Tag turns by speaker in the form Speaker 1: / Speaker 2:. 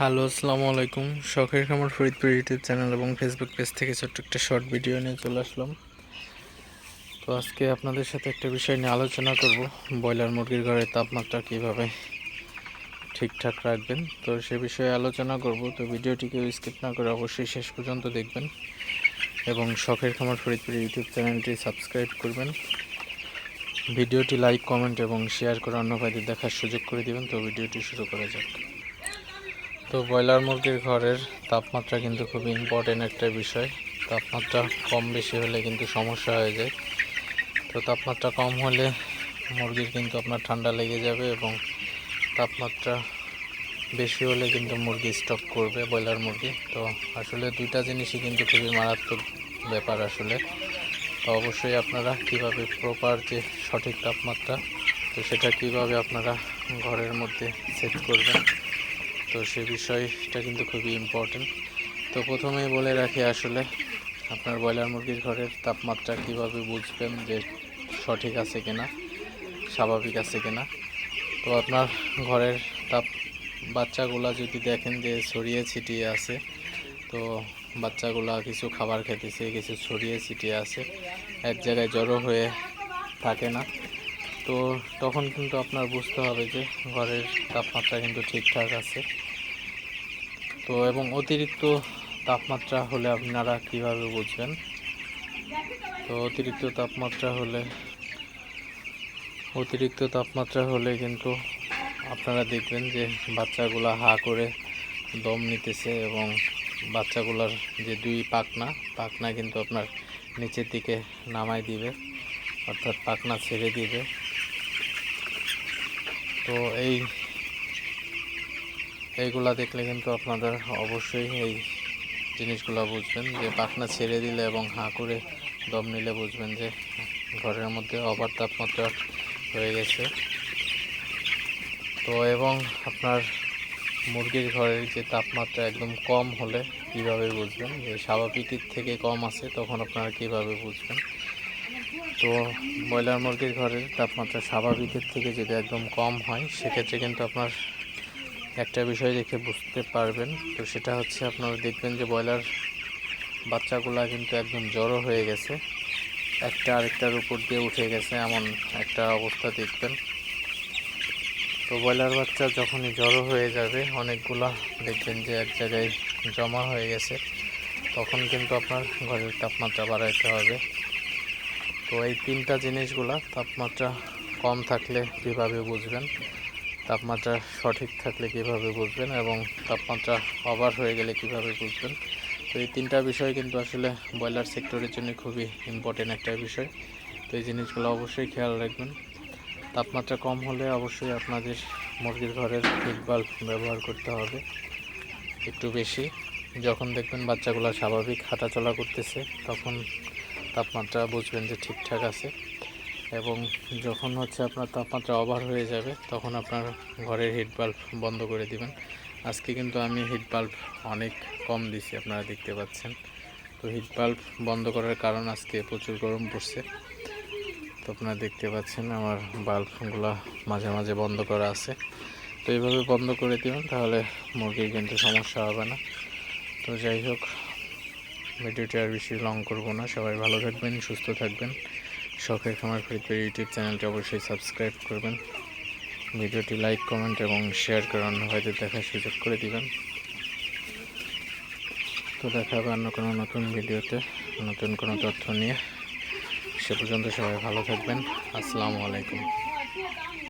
Speaker 1: Hello, আসসালামু আলাইকুম। শখের খামার ফরিদপুর ইউটিউব চ্যানেল এবং ফেসবুক পেজ থেকে ছোট্ট একটা শর্ট ভিডিও নিয়ে চলে আসলাম। তো আজকে আপনাদের সাথে একটা বিষয় নিয়ে আলোচনা করব। ব্রয়লার মুরগির ঘরের তাপমাত্রা কীভাবে ঠিকঠাক রাখবেন? তো সে বিষয়ে আলোচনা করব। তো ভিডিওটিকে স্কিপ না করে অবশ্যই শেষ পর্যন্ত দেখবেন এবং শখের খামার ফরিদপুর ইউটিউব চ্যানেলটি সাবস্ক্রাইব করবেন। ভিডিওটি লাইক কমেন্ট এবং শেয়ার করে অন্য ভাইদের দেখার সুযোগ করে দিবেন। তো ভিডিওটি শুরু করা যাক। তো ব্রয়লার মুরগির ঘরের তাপমাত্রা কিন্তু খুব ইম্পর্টেন্ট একটা বিষয়। তাপমাত্রা কম বেশি হলে কিন্তু সমস্যা হয়ে যায়। তো তাপমাত্রা কম হলে মুরগির কিন্তু আপনার ঠান্ডা লেগে যাবে এবং তাপমাত্রা বেশি হলে কিন্তু মুরগি স্টক করবে ব্রয়লার মুরগি। তো আসলে দুইটা জিনিসই কিন্তু খুবই মারাত্মক ব্যাপার আসলে। তো অবশ্যই আপনারা কীভাবে প্রপার যে সঠিক তাপমাত্রা, তো সেটা কীভাবে আপনারা ঘরের মধ্যে সেট করবেন তো সে বিষয়টা কিন্তু খুবই ইম্পর্টেন্ট তো প্রথমেই বলে রাখি আসলে, আপনার ব্রয়লার মুরগির ঘরের তাপমাত্রা কীভাবে বুঝবেন যে সঠিক আছে কিনা, স্বাভাবিক আছে কিনা? তো আপনার ঘরের তাপ, বাচ্চাগুলা যদি দেখেন যে ছড়িয়ে ছিটিয়ে আছে, তো বাচ্চাগুলা কিছু খাবার খেতেছে, কিছু ছড়িয়ে ছিটিয়ে আছে, এক জায়গায় জড়ো হয়ে থাকে না। তো তখন কিন্তু আপনার বুঝতে হবে যে ঘরের তাপমাত্রা কিন্তু ঠিকঠাক আছে। তো এবং অতিরিক্ত তাপমাত্রা হলে আপনারা কীভাবে বুঝবেন? তো অতিরিক্ত তাপমাত্রা হলে, অতিরিক্ত তাপমাত্রা হলে কিন্তু আপনারা দেখবেন যে বাচ্চাগুলা হা করে দম নিতেছে এবং বাচ্চাগুলার যে দুই পাখনা পাখনা কিন্তু আপনার নিচের দিকে নামাই দিবে, অর্থাৎ পাখনা ছেড়ে দিবে। তো এই, এইগুলা দেখলে কিন্তু আপনাদের অবশ্যই এই জিনিসগুলো বুঝবেন যে পাখনা ছেড়ে দিলে এবং হাঁ করে দম নিলে বুঝবেন যে ঘরের মধ্যে অবার তাপমাত্রা হয়ে গেছে। তো এবং আপনার মুরগির ঘরের যে তাপমাত্রা একদম কম হলে কীভাবে বুঝবেন? যে স্বাভাবিকের থেকে কম আছে, তখন আপনারা কীভাবে বুঝবেন? তো ব্রয়লার মুরগির ঘরের তাপমাত্রা স্বাভাবিকের থেকে যদি একদম কম হয়, সেক্ষেত্রে কিন্তু আপনার একটা বিষয় দেখে বুঝতে পারবেন। তো সেটা হচ্ছে আপনারা দেখবেন যে ব্রয়লার বাচ্চাগুলা কিন্তু একদম জড়ো হয়ে গেছে। একটা আরেকটার উপর দিয়ে উঠে গেছে এমন একটা অবস্থা দেখবেন। তো ব্রয়লার বাচ্চা যখনই জড়ো হয়ে যাবে, অনেকগুলা দেখবেন যে এক জায়গায় জমা হয়ে গেছে। তখন কিন্তু আপনার ঘরের তাপমাত্রা বাড়াইতে হবে। তো এই তিনটা জিনিসগুলা তাপমাত্রা কম থাকলে কীভাবে বুঝবেন? তাপমাত্রা সঠিক থাকলে কীভাবে বুঝবেন? এবং তাপমাত্রা ওভার হয়ে গেলে কীভাবে বুঝবেন? তো এই তিনটা বিষয় কিন্তু আসলে ব্রয়লার সেক্টরের জন্য খুবই ইম্পর্টেন্ট একটা বিষয়। তো এই জিনিসগুলো অবশ্যই খেয়াল রাখবেন। তাপমাত্রা কম হলে অবশ্যই আপনাদের মুরগির ঘরের হিট বাল্ব ব্যবহার করতে হবে। একটু বেশি। যখন দেখবেন বাচ্চাগুলো স্বাভাবিক হাঁটাচলা করতেছে, তখন তাপমাত্রা বুঝবেন যে ঠিকঠাক আছে। এবং যখন হচ্ছে আপনার তাপমাত্রা ওভার হয়ে যাবে, তখন আপনার ঘরের হিট বাল্ব বন্ধ করে দিবেন। আজকে কিন্তু আমি হিট বাল্ব অনেক কম দিছি, আপনারা দেখতে পাচ্ছেন। তো হিট বাল্ব বন্ধ করার কারণ আজকে প্রচুর গরম পড়ছে। তো আপনারা দেখতে পাচ্ছেন আমার বাল্বগুলো মাঝে মাঝে বন্ধ করা আছে। তো এইভাবে বন্ধ করে দিবেন, তাহলে মুরগির কিন্তু সমস্যা হবে না। তো যাই হোক ভিডিওটি আর বেশি লং করব না। সবাই ভালো থাকবেন, সুস্থ থাকবেন। শখের খামার ফরিদপুর ইউটিউব চ্যানেলটি অবশ্যই সাবস্ক্রাইব করবেন। ভিডিওটি লাইক কমেন্ট এবং শেয়ার করে অন্য ভাইদের দেখার সুযোগ করে দিবেন। তো দেখা হবে অন্য কোনো নতুন ভিডিওতে, নতুন কোনো তথ্য নিয়ে। সে পর্যন্ত সবাই ভালো থাকবেন। আসসালামু আলাইকুম।